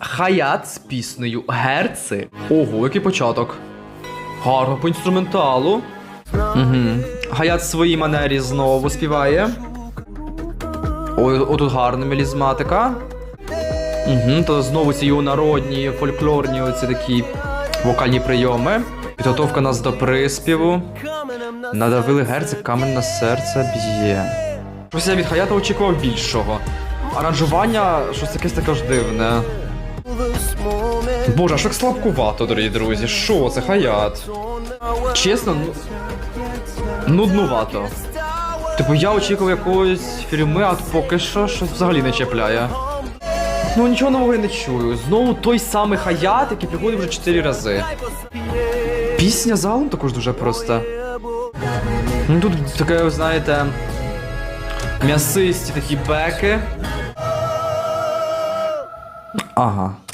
Хаят з піснею Герци. Ого, який початок. Гарно по інструменталу. Угу. Хаят в своїй манері знову співає. Ой, отут гарна мелізматика. Угу, то знову ці його народні, фольклорні оці такі вокальні прийоми. Підготовка нас до приспіву. Надавили герцик, камень на серце б'є. Щось я від Хаята очікував більшого. Аранжування щось якесь таке ж дивне. Боже, а що так слабкувато, дорогі друзі. Що це Хаят? Чесно, ну. Нуднувато. Типу я очікував якоїсь фільми, а поки що щось взагалі не чіпляє. Ну нічого нового я не чую. Знову той самий хаят, який приходив вже 4 рази. Пісня залом також дуже проста. Ну тут таке, знаєте, м'ясисті такі беки. Ага.